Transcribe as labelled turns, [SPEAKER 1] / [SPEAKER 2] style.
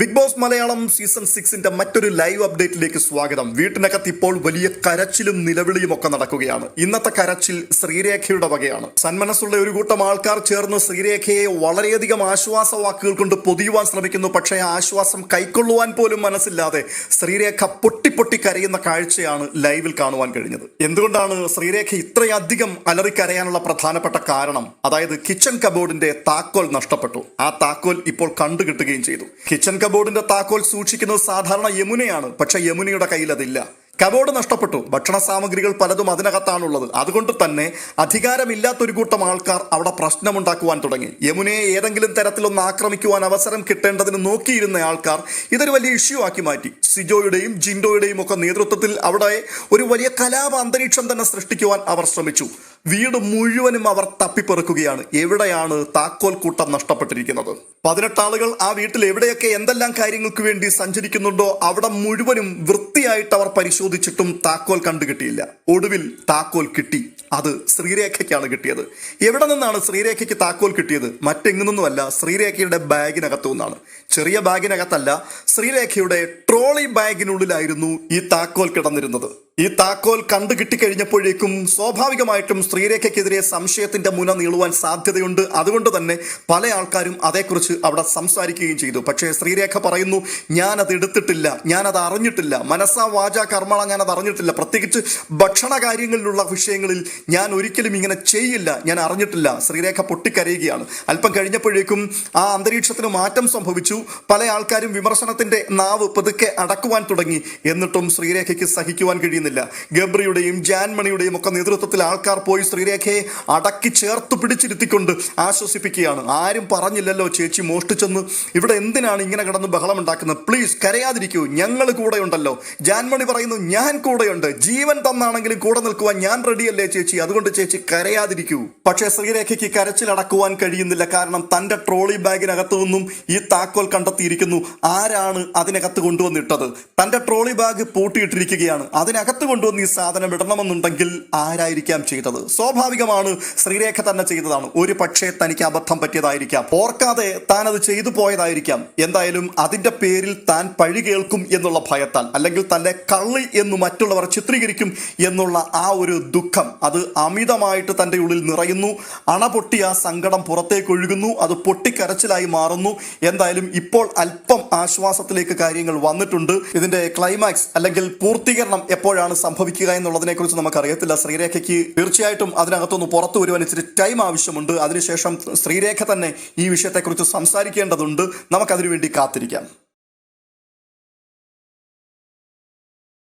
[SPEAKER 1] Big boss Malayalam season സിക്സിന്റെ മറ്റൊരു live അപ്ഡേറ്റിലേക്ക് സ്വാഗതം. വീട്ടിനകത്ത് ഇപ്പോൾ വലിയ കരച്ചിലും നിലവിളിയും ഒക്കെ നടക്കുകയാണ്. ഇന്നത്തെ കരച്ചിൽ ശ്രീരേഖയുടെ വകയാണ്. സന്മനസ്സുള്ള ഒരു കൂട്ടം ആൾക്കാർ ചേർന്ന് ശ്രീരേഖയെ വളരെയധികം ആശ്വാസ വാക്കുകൾ കൊണ്ട് പൊതിയുവാൻ ശ്രമിക്കുന്നു. പക്ഷേ ആശ്വാസം കൈക്കൊള്ളുവാൻ പോലും മനസ്സില്ലാതെ ശ്രീരേഖ പൊട്ടി പൊട്ടി കരയുന്ന കാഴ്ചയാണ് ലൈവിൽ കാണുവാൻ കഴിഞ്ഞത്. എന്തുകൊണ്ടാണ് ശ്രീരേഖ ഇത്രയധികം അലറിക്കരയാനുള്ള പ്രധാനപ്പെട്ട കാരണം? അതായത് കിച്ചൺ കബോർഡിന്റെ താക്കോൽ നഷ്ടപ്പെട്ടു. ആ താക്കോൽ ഇപ്പോൾ കണ്ടുകിട്ടുകയും ചെയ്തു. കിച്ചൺ കബോർഡിന്റെ താക്കോൽ സൂക്ഷിക്കുന്നത് സാധാരണ യമുനയാണ്. പക്ഷെ യമുനയുടെ കയ്യിൽ അതില്ല. കബോർഡ് നഷ്ടപ്പെട്ടു. ഭക്ഷണ സാമഗ്രികൾ പലതും അതിനകത്താണുള്ളത്. അതുകൊണ്ട് തന്നെ അധികാരമില്ലാത്തൊരു കൂട്ടം ആൾക്കാർ അവിടെ പ്രശ്നമുണ്ടാക്കുവാൻ തുടങ്ങി. യമുനയെ ഏതെങ്കിലും തരത്തിലൊന്ന് ആക്രമിക്കുവാൻ അവസരം കിട്ടേണ്ടതിന് നോക്കിയിരുന്ന ആൾക്കാർ ഇതൊരു വലിയ ഇഷ്യൂ ആക്കി മാറ്റി. സിജോയുടെയും ജിൻഡോയുടെയും ഒക്കെ നേതൃത്വത്തിൽ അവിടെ ഒരു വലിയ കലാപ അന്തരീക്ഷം തന്നെ സൃഷ്ടിക്കുവാൻ അവർ ശ്രമിച്ചു. വീട് മുഴുവനും അവർ തപ്പിപ്പെറുക്കുകയാണ്. എവിടെയാണ് താക്കോൽ കൂട്ടം നഷ്ടപ്പെട്ടിരിക്കുന്നത്? പതിനെട്ടാളുകൾ ആ വീട്ടിൽ എവിടെയൊക്കെ എന്തെല്ലാം കാര്യങ്ങൾക്ക് വേണ്ടി സഞ്ചരിക്കുന്നുണ്ടോ അവിടെ മുഴുവനും വൃത്തിയായിട്ട് അവർ പരിശോധിച്ചിട്ടും താക്കോൽ കണ്ടുകിട്ടിയില്ല. ഒടുവിൽ താക്കോൽ കിട്ടി. അത് ശ്രീരേഖയ്ക്കാണ് കിട്ടിയത്. എവിടെ നിന്നാണ് ശ്രീരേഖയ്ക്ക് താക്കോൽ കിട്ടിയത്? മറ്റെങ്ങുനിന്നുമല്ല. ശ്രീരേഖയുടെ ബാഗിനകത്തു നിന്നാണ്. ചെറിയ ബാഗിനകത്തല്ല ശ്രീരേഖയുടെ ട്രോളി ബാഗിനുള്ളിലായിരുന്നു ഈ താക്കോൽ കിടന്നിരുന്നത്. ഈ താക്കോൽ കണ്ടു കിട്ടിക്കഴിഞ്ഞപ്പോഴേക്കും സ്വാഭാവികമായിട്ടും ശ്രീരേഖയ്ക്കെതിരെ സംശയത്തിന്റെ മുന നീളുവാൻ സാധ്യതയുണ്ട്. അതുകൊണ്ട് തന്നെ പല ആൾക്കാരും അതേക്കുറിച്ച് അവിടെ സംസാരിക്കുകയും ചെയ്തു. പക്ഷേ സ്ത്രീരേഖ പറയുന്നു ഞാൻ ഞാനത് എടുത്തിട്ടില്ല അത് അറിഞ്ഞിട്ടില്ല. മനസ്സാ വാച കർമ്മള ഞാനത് അറിഞ്ഞിട്ടില്ല. പ്രത്യേകിച്ച് ഭക്ഷണ കാര്യങ്ങളിലുള്ള വിഷയങ്ങളിൽ ഞാൻ ഒരിക്കലും ഇങ്ങനെ ചെയ്യില്ല ഞാൻ അറിഞ്ഞിട്ടില്ല. ശ്രീരേഖ പൊട്ടിക്കരയുകയാണ്. അല്പം കഴിഞ്ഞപ്പോഴേക്കും ആ അന്തരീക്ഷത്തിന് മാറ്റം സംഭവിച്ചു. പല ആൾക്കാരും വിമർശനത്തിന്റെ നാവ് പതുക്കെ അടക്കുവാൻ തുടങ്ങി. എന്നിട്ടും ശ്രീരേഖയ്ക്ക് സഹിക്കുവാൻ കഴിയുന്നില്ല ഗബ്രിയുടെയും ജാൻമണിയുടെയും ഒക്കെ നേതൃത്വത്തിൽ ആൾക്കാർ പോയി ശ്രീരേഖയെ അടക്കി ചേർത്ത് പിടിച്ചിരുത്തിക്കൊണ്ട് ആശ്വസിപ്പിക്കുകയാണ്. ആരും പറഞ്ഞില്ലല്ലോ ചേച്ചി മോഷ്ടിച്ചെന്ന്. ഇവിടെ എന്തിനാണ് ഇങ്ങനെ കിടന്ന് ബഹളം ഉണ്ടാക്കുന്നത്? പ്ലീസ് കരയാതിരിക്കൂ. ഞങ്ങൾ കൂടെയുണ്ടല്ലോ. ജാൻമണി പറയുന്നു ഞാൻ കൂടെയുണ്ട്. ജീവൻ തന്നാണെങ്കിലും കൂടെ നിൽക്കുവാൻ ഞാൻ റെഡിയല്ലേ ചേച്ചി. അതുകൊണ്ട് ചേച്ചി കരയാതിരിക്കൂ. പക്ഷേ ശ്രീരേഖയ്ക്ക് കരച്ചിലടക്കുവാൻ കഴിയുന്നില്ല. കാരണം തന്റെ ട്രോളി ബാഗിനകത്തു നിന്നും ഈ താക്കോൽ കണ്ടെത്തിയിരിക്കുന്നു. ആരാണ് അതിനകത്ത് കൊണ്ടുവന്നിട്ടത്? തന്റെ ട്രോളി ബാഗ് പൂട്ടിയിട്ടിരിക്കുകയാണ്. അതിനകത്ത് കൊണ്ടുവന്ന് ഈ സാധനം ഇടണമെന്നുണ്ടെങ്കിൽ ആരായിരിക്കാം ചെയ്തത്? സ്വാഭാവികമാണ് ശ്രീരേഖ തന്നെ ചെയ്തതാണ്. ഒരു പക്ഷേ തനിക്ക് അബദ്ധം പറ്റിയതായിരിക്കാം. ഓർക്കാതെ താൻ അത് ചെയ്തു പോയതായിരിക്കാം. എന്തായാലും അതിന്റെ പേരിൽ താൻ പഴി കേൾക്കും എന്നുള്ള ഭയത്താൽ അല്ലെങ്കിൽ തന്നെ കള്ളി എന്ന് മറ്റുള്ളവർ ചിത്രീകരിക്കും എന്നുള്ള ആ ഒരു ദുഃഖം അത് അമിതമായിട്ട് തന്റെ ഉള്ളിൽ നിറയുന്നു. അണ പൊട്ടി ആ സങ്കടം പുറത്തേക്ക് ഒഴുകുന്നു. അത് പൊട്ടിക്കരച്ചിലായി മാറുന്നു. എന്തായാലും ഇപ്പോൾ അല്പം ആശ്വാസത്തിലേക്ക് കാര്യങ്ങൾ വന്നിട്ടുണ്ട്. ഇതിന്റെ ക്ലൈമാക്സ് അല്ലെങ്കിൽ പൂർത്തീകരണം എപ്പോഴാണ് സംഭവിക്കുക എന്നുള്ളതിനെ കുറിച്ച് നമുക്കറിയത്തില്ല. ശ്രീരേഖയ്ക്ക് തീർച്ചയായിട്ടും അതിനകത്തുനിന്ന് പുറത്തു വരുവാൻ ഇച്ചിരി ടൈം ആവശ്യമുണ്ട്. അതിനുശേഷം ശ്രീരേഖ തന്നെ ഈ വിഷയത്തെക്കുറിച്ച് സംസാരിക്കേണ്ടതുണ്ട്. നമുക്കതിനു വേണ്ടി കാത്തിരിക്കാം.